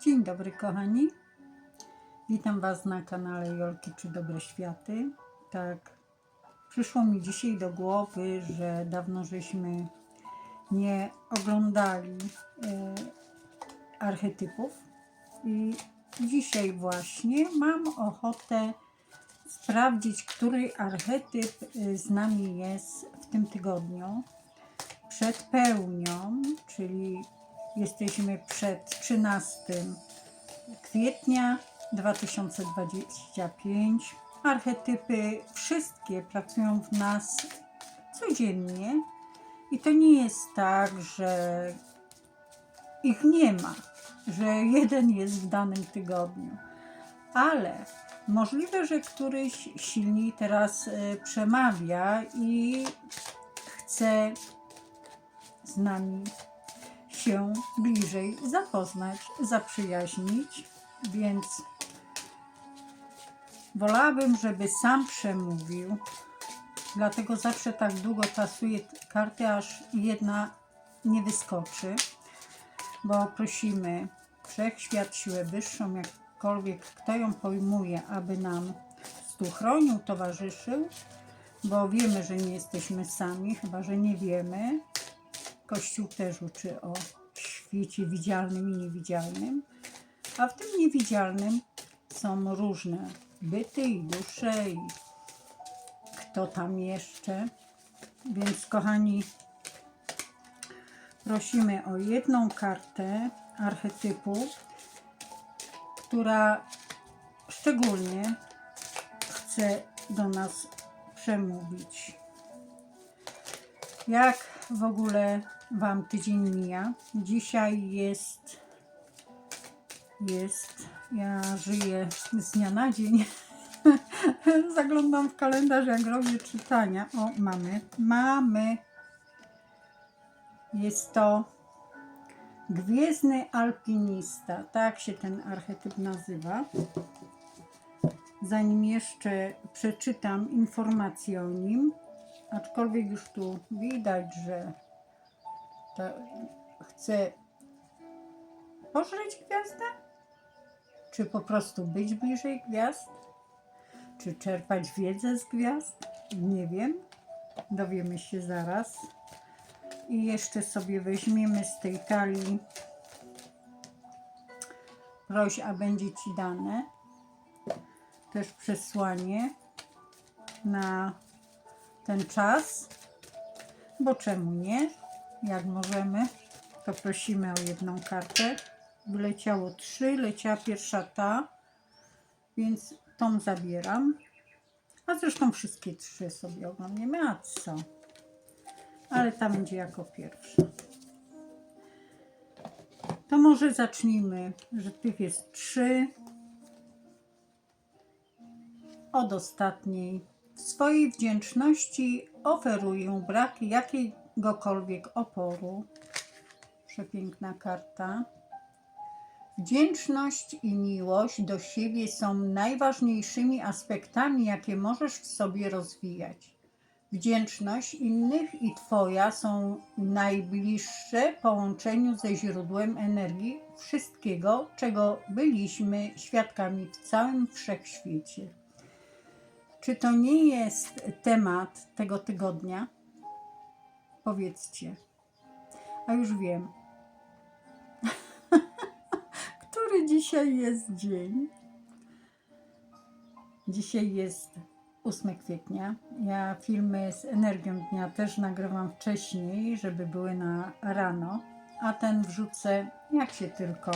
Dzień dobry kochani. Witam Was na kanale Jolki czy Dobre Światy. Tak, przyszło mi dzisiaj do głowy, że dawno żeśmy nie oglądali e, archetypów i dzisiaj właśnie mam ochotę sprawdzić, który archetyp e, z nami jest w tym tygodniu przed pełnią, czyli jesteśmy przed 13 kwietnia 2025. Archetypy wszystkie pracują w nas codziennie i to nie jest tak, że ich nie ma, że jeden jest w danym tygodniu, ale możliwe, że któryś silniej teraz e, przemawia i chce z nami się bliżej zapoznać, zaprzyjaźnić, więc wolałabym, żeby sam przemówił. Dlatego zawsze tak długo tasuję karty, aż jedna nie wyskoczy, bo prosimy Wszechświat, siłę wyższą, jakkolwiek kto ją pojmuje, aby nam tu chronił, towarzyszył, bo wiemy, że nie jesteśmy sami, chyba że nie wiemy, Kościół też uczy o świecie widzialnym i niewidzialnym, a w tym niewidzialnym są różne byty i dusze i kto tam jeszcze. Więc kochani, prosimy o jedną kartę archetypu, która szczególnie chce do nas przemówić. Jak w ogóle Wam tydzień mija? Dzisiaj jest, jest, ja żyję z dnia na dzień. Zaglądam w kalendarz, jak robię czytania. O, mamy, mamy. Jest to Gwiezdny Alpinista, tak się ten archetyp nazywa. Zanim jeszcze przeczytam informacje o nim, aczkolwiek już tu widać, że to pożreć gwiazdę? Czy po prostu być bliżej gwiazd? Czy czerpać wiedzę z gwiazd? Nie wiem. Dowiemy się zaraz. I jeszcze sobie weźmiemy z tej talii proś, a będzie Ci dane też przesłanie na ten czas, bo czemu nie? Jak możemy, to prosimy o jedną kartę. Wyleciało trzy, leciała pierwsza ta, więc tą zabieram. A zresztą wszystkie trzy sobie oglądamy. A co? Ale ta będzie jako pierwsza. To może zacznijmy, że tych jest trzy. Od ostatniej. W swojej wdzięczności oferuję brak jakiegokolwiek oporu. Przepiękna karta. Wdzięczność i miłość do siebie są najważniejszymi aspektami, jakie możesz w sobie rozwijać. Wdzięczność innych i Twoja są najbliższe połączeniu ze źródłem energii wszystkiego, czego byliśmy świadkami w całym wszechświecie. Czy to nie jest temat tego tygodnia? Powiedzcie. A już wiem. Który dzisiaj jest dzień? Dzisiaj jest 8 kwietnia. Ja filmy z energią dnia też nagrywam wcześniej, żeby były na rano, a ten wrzucę jak się tylko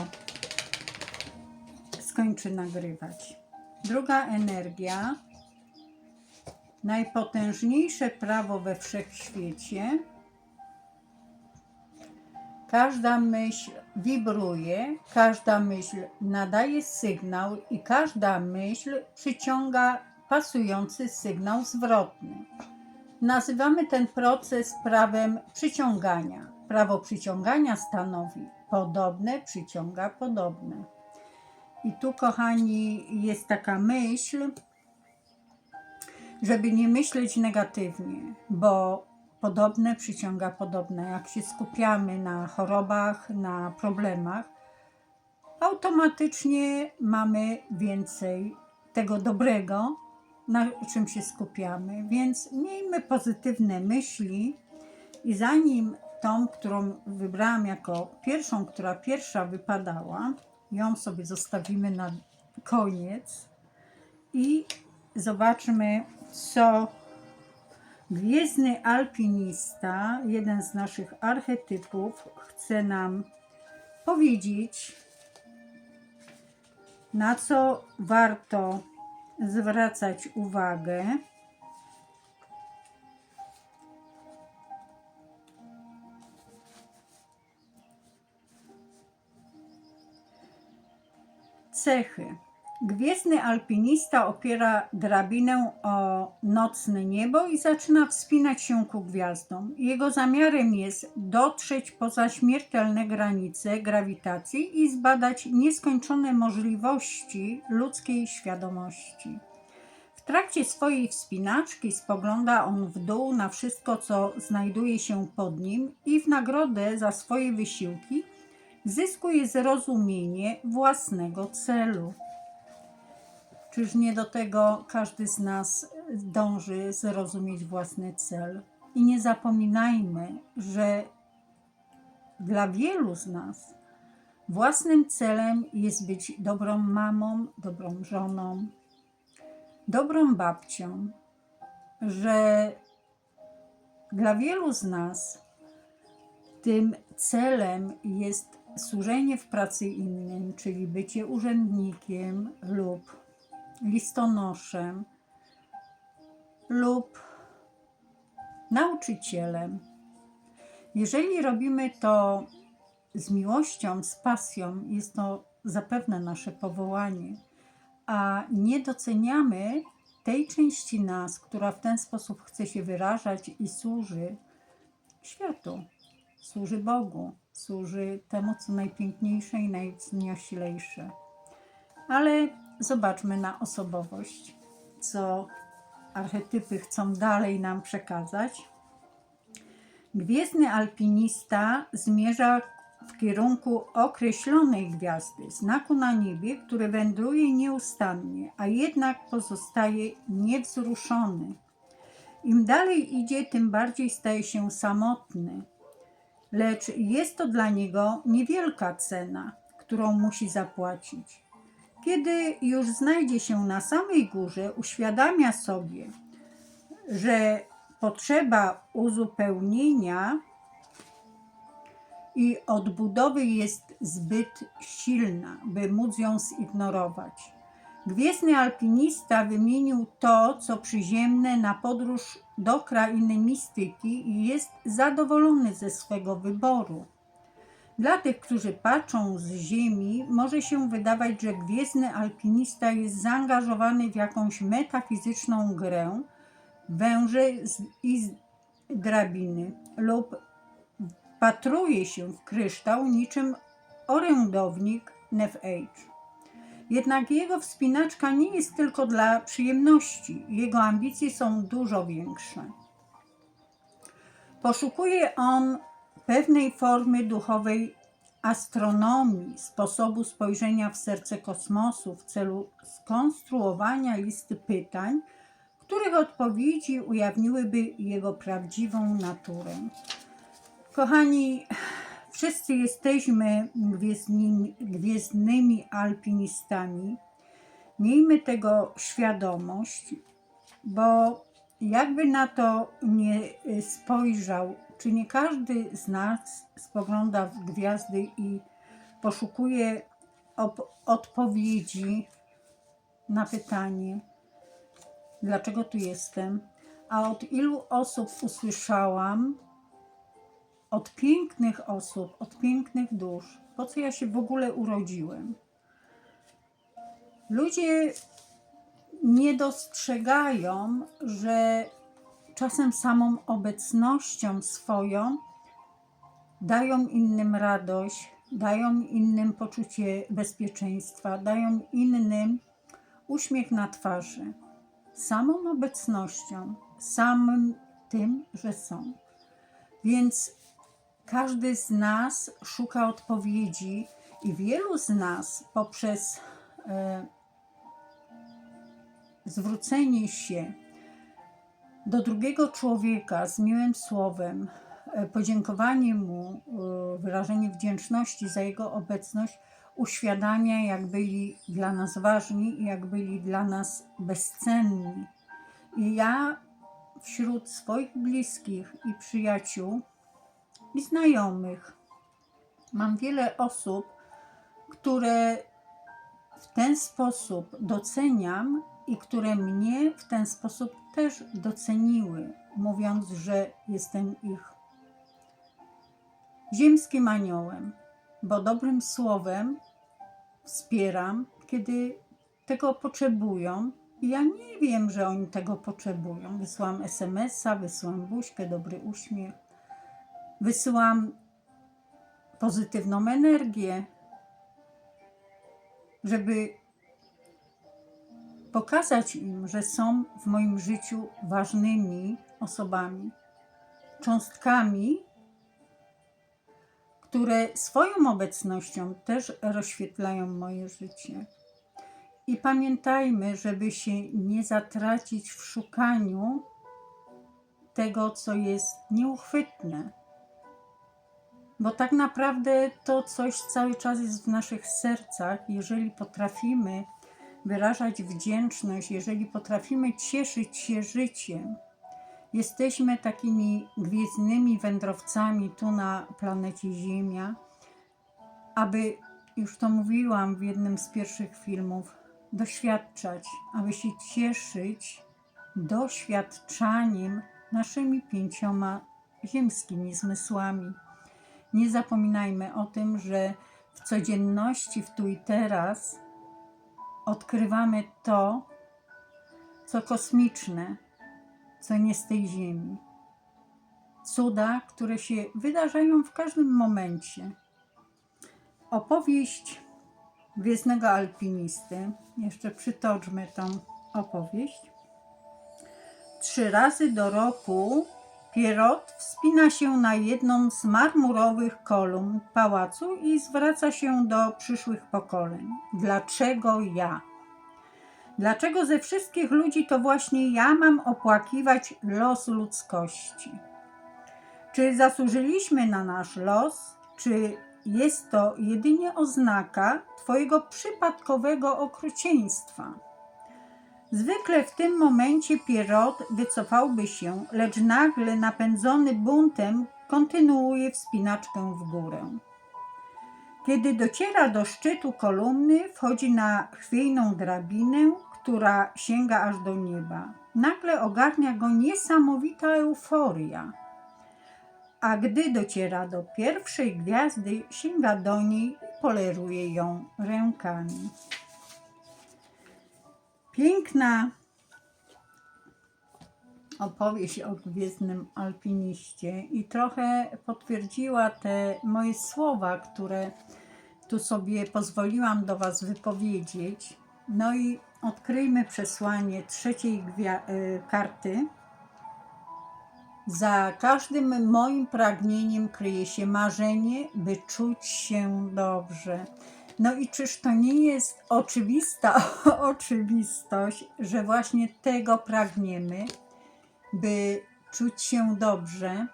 skończy nagrywać. Druga energia najpotężniejsze prawo we wszechświecie. Każda myśl wibruje, każda myśl nadaje sygnał i każda myśl przyciąga pasujący sygnał zwrotny. Nazywamy ten proces prawem przyciągania. Prawo przyciągania stanowi podobne przyciąga podobne. I tu, kochani, jest taka myśl, żeby nie myśleć negatywnie, bo podobne przyciąga podobne. Jak się skupiamy na chorobach, na problemach, automatycznie mamy więcej tego dobrego, na czym się skupiamy. Więc miejmy pozytywne myśli i zanim tą, którą wybrałam jako pierwszą, która pierwsza wypadała, ją sobie zostawimy na koniec i zobaczmy, co Gwiezdny alpinista, jeden z naszych archetypów, chce nam powiedzieć, na co warto zwracać uwagę. Cechy. Gwiezdny alpinista opiera drabinę o nocne niebo i zaczyna wspinać się ku gwiazdom. Jego zamiarem jest dotrzeć poza śmiertelne granice grawitacji i zbadać nieskończone możliwości ludzkiej świadomości. W trakcie swojej wspinaczki spogląda on w dół na wszystko, co znajduje się pod nim i w nagrodę za swoje wysiłki zyskuje zrozumienie własnego celu. Czyż nie do tego każdy z nas dąży zrozumieć własny cel? I nie zapominajmy, że dla wielu z nas własnym celem jest być dobrą mamą, dobrą żoną, dobrą babcią, że dla wielu z nas tym celem jest służenie w pracy innym, czyli bycie urzędnikiem lub listonoszem lub nauczycielem. Jeżeli robimy to z miłością, z pasją, jest to zapewne nasze powołanie, a nie doceniamy tej części nas, która w ten sposób chce się wyrażać i służy światu, służy Bogu, służy temu, co najpiękniejsze i najwznioślejsze. Ale zobaczmy na osobowość, co archetypy chcą dalej nam przekazać. Gwiezdny alpinista zmierza w kierunku określonej gwiazdy, znaku na niebie, który wędruje nieustannie, a jednak pozostaje niewzruszony. Im dalej idzie, tym bardziej staje się samotny. Lecz jest to dla niego niewielka cena, którą musi zapłacić. Kiedy już znajdzie się na samej górze, uświadamia sobie, że potrzeba uzupełnienia i odbudowy jest zbyt silna, by móc ją zignorować. Gwiezdny alpinista wymienił to, co przyziemne na podróż do krainy mistyki i jest zadowolony ze swego wyboru. Dla tych, którzy patrzą z Ziemi, może się wydawać, że gwiezdny alpinista jest zaangażowany w jakąś metafizyczną grę, węże i drabiny lub patruje się w kryształ niczym orędownik Nef Age. Jednak jego wspinaczka nie jest tylko dla przyjemności, jego ambicje są dużo większe. Poszukuje on pewnej formy duchowej astronomii, sposobu spojrzenia w serce kosmosu w celu skonstruowania listy pytań, których odpowiedzi ujawniłyby jego prawdziwą naturę. Kochani, wszyscy jesteśmy gwiezdnymi, gwiezdnymi alpinistami. Miejmy tego świadomość, bo jakby na to nie spojrzał czy nie każdy z nas spogląda w gwiazdy i poszukuje odpowiedzi na pytanie, dlaczego tu jestem? A od ilu osób usłyszałam, od pięknych osób, od pięknych dusz, po co ja się w ogóle urodziłem? Ludzie nie dostrzegają, że czasem samą obecnością swoją dają innym radość, dają innym poczucie bezpieczeństwa, dają innym uśmiech na twarzy. Samą obecnością, samym tym, że są. Więc każdy z nas szuka odpowiedzi I wielu z nas poprzez e, zwrócenie się do drugiego człowieka z miłym słowem, e, podziękowanie mu, e, wyrażenie wdzięczności za jego obecność, uświadamia, jak byli dla nas ważni i jak byli dla nas bezcenni. I ja wśród swoich bliskich i przyjaciół i znajomych mam wiele osób, które w ten sposób doceniam i które mnie w ten sposób też doceniły, mówiąc, że jestem ich ziemskim aniołem, bo dobrym słowem wspieram, kiedy tego potrzebują. I ja nie wiem, że oni tego potrzebują. Wysyłam SMS-a, wysyłam buźkę, dobry uśmiech, wysyłam pozytywną energię, żeby pokazać im, że są w moim życiu ważnymi osobami, cząstkami, które swoją obecnością też rozświetlają moje życie. I pamiętajmy, żeby się nie zatracić w szukaniu tego, co jest nieuchwytne. Bo tak naprawdę to coś cały czas jest w naszych sercach. Jeżeli potrafimy wyrażać wdzięczność, jeżeli potrafimy cieszyć się życiem, jesteśmy takimi gwiezdnymi wędrowcami tu na planecie Ziemia, aby, już to mówiłam w jednym z pierwszych filmów, doświadczać, aby się cieszyć doświadczaniem naszymi pięcioma ziemskimi zmysłami. Nie zapominajmy o tym, że w codzienności, w tu i teraz odkrywamy to, co kosmiczne, co nie z tej ziemi. Cuda, które się wydarzają w każdym momencie. Opowieść gwiezdnego alpinisty, jeszcze przytoczmy tą opowieść. Trzy razy do roku Pierrot wspina się na jedną z marmurowych kolumn pałacu i zwraca się do przyszłych pokoleń. Dlaczego ja? Dlaczego ze wszystkich ludzi to właśnie ja mam opłakiwać los ludzkości? Czy zasłużyliśmy na nasz los, czy jest to jedynie oznaka Twojego przypadkowego okrucieństwa? Zwykle w tym momencie Pierrot wycofałby się, lecz nagle napędzony buntem kontynuuje wspinaczkę w górę. Kiedy dociera do szczytu kolumny, wchodzi na chwiejną drabinę, która sięga aż do nieba. Nagle ogarnia go niesamowita euforia. A gdy dociera do pierwszej gwiazdy, sięga do niej i poleruje ją rękami. Piękna opowieść o gwiezdnym alpiniście i trochę potwierdziła te moje słowa, które tu sobie pozwoliłam do Was wypowiedzieć. No i odkryjmy przesłanie trzeciej y, karty. Za każdym moim pragnieniem kryje się marzenie, by czuć się dobrze. No i czyż to nie jest oczywista oczywistość, że właśnie tego pragniemy, by czuć się dobrze?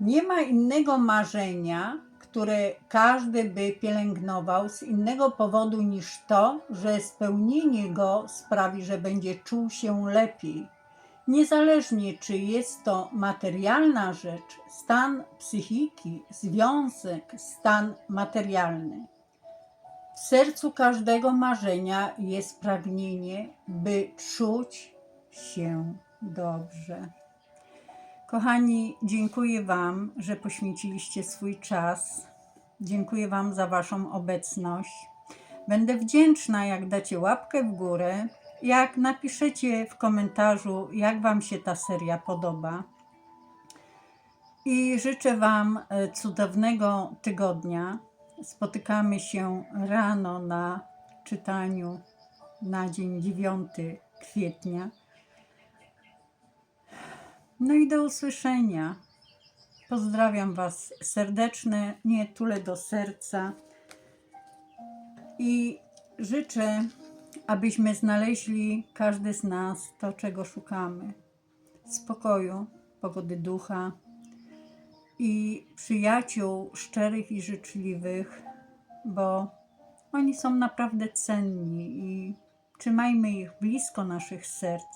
Nie ma innego marzenia, które każdy by pielęgnował z innego powodu niż to, że spełnienie go sprawi, że będzie czuł się lepiej. Niezależnie czy jest to materialna rzecz, stan psychiki, związek, stan materialny. W sercu każdego marzenia jest pragnienie, by czuć się dobrze. Kochani, dziękuję Wam, że poświęciliście swój czas. Dziękuję Wam za Waszą obecność. Będę wdzięczna, jak dacie łapkę w górę, jak napiszecie w komentarzu, jak Wam się ta seria podoba. I życzę Wam e, cudownego tygodnia. Spotykamy się rano na czytaniu na dzień 9 kwietnia. No i do usłyszenia. Pozdrawiam Was serdeczne, nie tule do serca i życzę, abyśmy znaleźli każdy z nas to, czego szukamy. Spokoju, pogody ducha i przyjaciół szczerych i życzliwych, bo oni są naprawdę cenni i trzymajmy ich blisko naszych serc.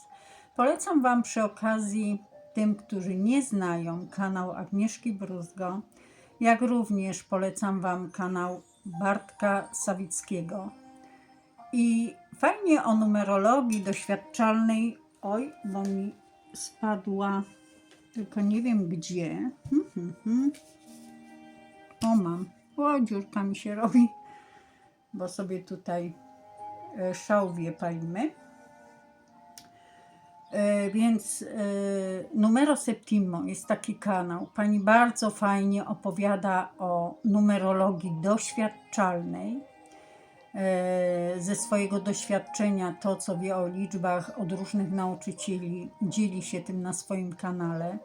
Polecam Wam przy okazji tym, którzy nie znają kanał Agnieszki Bruzgo, jak również polecam Wam kanał Bartka Sawickiego. I fajnie o numerologii doświadczalnej. Oj, bo mi spadła, tylko nie wiem gdzie. Hmm, hmm, hmm. O, mam. O, dziurka mi się robi, bo sobie tutaj e, szałwię palimy. E, Więc e, Numero Septimo jest taki kanał. Pani bardzo fajnie opowiada o numerologii doświadczalnej. E, Ze swojego doświadczenia, to co wie o liczbach od różnych nauczycieli, dzieli się tym na swoim kanale.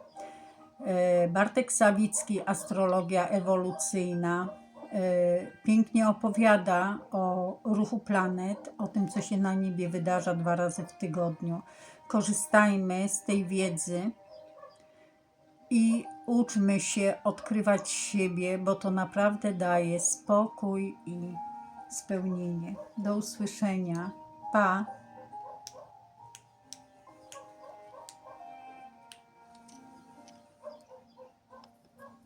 E, Bartek Sawicki, Astrologia ewolucyjna, e, pięknie opowiada o ruchu planet, o tym, co się na niebie wydarza dwa razy w tygodniu. Korzystajmy z tej wiedzy i uczmy się odkrywać siebie, bo to naprawdę daje spokój i spełnienie. Do usłyszenia. Pa!